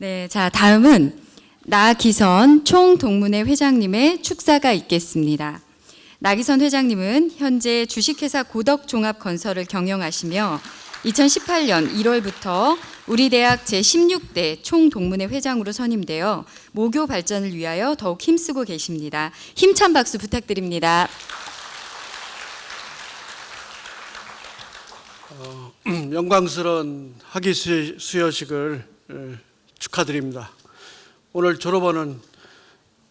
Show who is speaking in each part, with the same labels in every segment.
Speaker 1: 네, 자 다음은 나기선 총동문회 회장님의 축사가 있겠습니다. 나기선 회장님은 현재 주식회사 고덕종합건설을 경영하시며 2018년 1월부터 우리 대학 제16대 총동문회 회장으로 선임되어 모교 발전을 위하여 더욱 힘쓰고 계십니다. 힘찬 박수 부탁드립니다.
Speaker 2: 영광스러운 학위 수- 수여식을 에, 축하드립니다. 오늘 졸업하는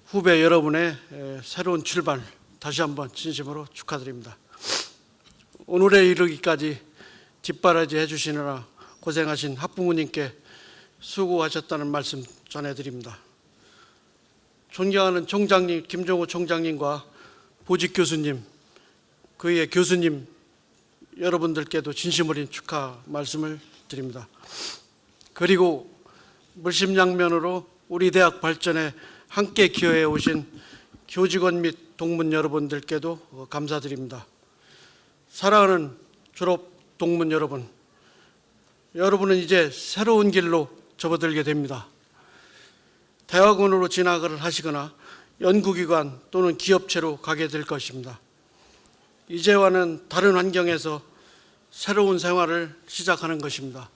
Speaker 2: 후배 여러분의 에, 새로운 출발 다시 한번 진심으로 축하드립니다. 오늘에 이르기까지 뒷바라지 해주시느라 고생하신 학부모님께 수고하셨다는 말씀 전해드립니다. 존경하는 총장님 김종호 총장님과 보직 교수님, 그의 교수님 여러분들께도 진심 어린 축하 말씀을 드립니다. 그리고 물심양면으로 우리 대학 발전에 함께 기여해 오신 교직원 및 동문 여러분들께도 어, 감사드립니다. 사랑하는 졸업 동문 여러분, 여러분은 이제 새로운 길로 접어들게 됩니다. 대학원으로 진학을 하시거나 연구기관 또는 기업체로 가게 될 것입니다. 이제와는 다른 환경에서 새로운 생활을 시작하는 것입니다.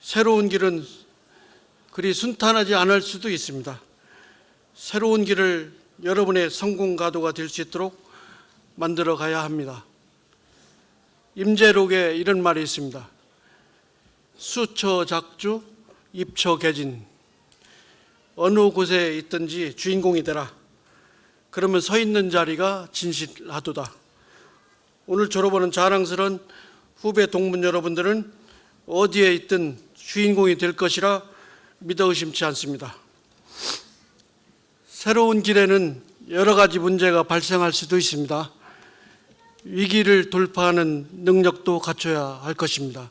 Speaker 2: 새로운 길은 그리 순탄하지 않을 수도 있습니다. 새로운 길을 여러분의 성공 가도가 될 수 있도록 만들어 가야 합니다. 임재록에 이런 말이 있습니다. 수처 작주, 입처 개진. 어느 곳에 있든지 주인공이 되라. 그러면 서 있는 자리가 진실하도다. 오늘 졸업하는 자랑스러운 후배 동문 여러분들은 어디에 있든 주인공이 될 것이라 믿어 의심치 않습니다. 새로운 길에는 여러 가지 문제가 발생할 수도 있습니다. 위기를 돌파하는 능력도 갖춰야 할 것입니다.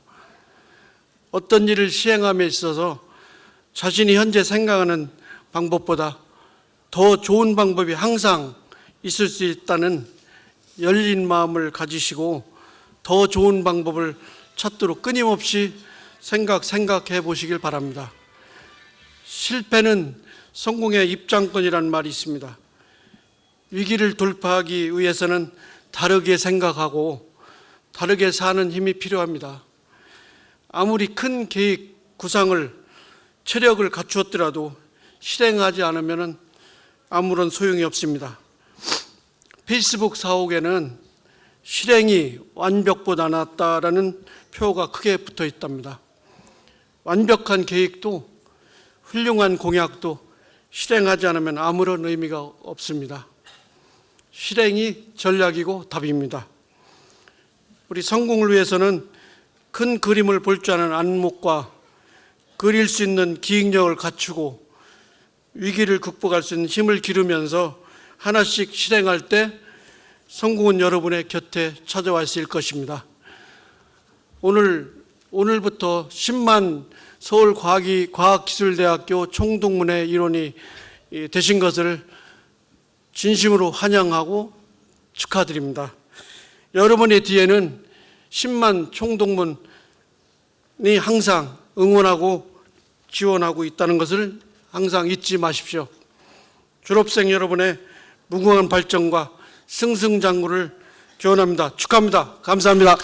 Speaker 2: 어떤 일을 시행함에 있어서 자신이 현재 생각하는 방법보다 더 좋은 방법이 항상 있을 수 있다는 열린 마음을 가지시고 더 좋은 방법을 찾도록 끊임없이 생각, 생각해 보시길 바랍니다. 실패는 성공의 입장권이라는 말이 있습니다. 위기를 돌파하기 위해서는 다르게 생각하고 다르게 사는 힘이 필요합니다. 아무리 큰 계획, 구상을, 체력을 갖추었더라도 실행하지 않으면 아무런 소용이 없습니다. 페이스북 사옥에는 실행이 완벽보다 낫다라는 표가 크게 붙어 있답니다. 완벽한 계획도 훌륭한 공약도 실행하지 않으면 아무런 의미가 없습니다. 실행이 전략이고 답입니다. 우리 성공을 위해서는 큰 그림을 볼 줄 아는 안목과 그릴 수 있는 기획력을 갖추고 위기를 극복할 수 있는 힘을 기르면서 하나씩 실행할 때 성공은 여러분의 곁에 찾아와 있을 것입니다. 오늘 오늘부터 10만 서울과학이 과학기술대학교 총동문회 일원이 이, 되신 것을 진심으로 환영하고 축하드립니다. 여러분의 뒤에는 10만 총동문이 항상 응원하고 지원하고 있다는 것을 항상 잊지 마십시오. 졸업생 여러분의 무궁한 발전과 승승장구를 기원합니다. 축하합니다. 감사합니다.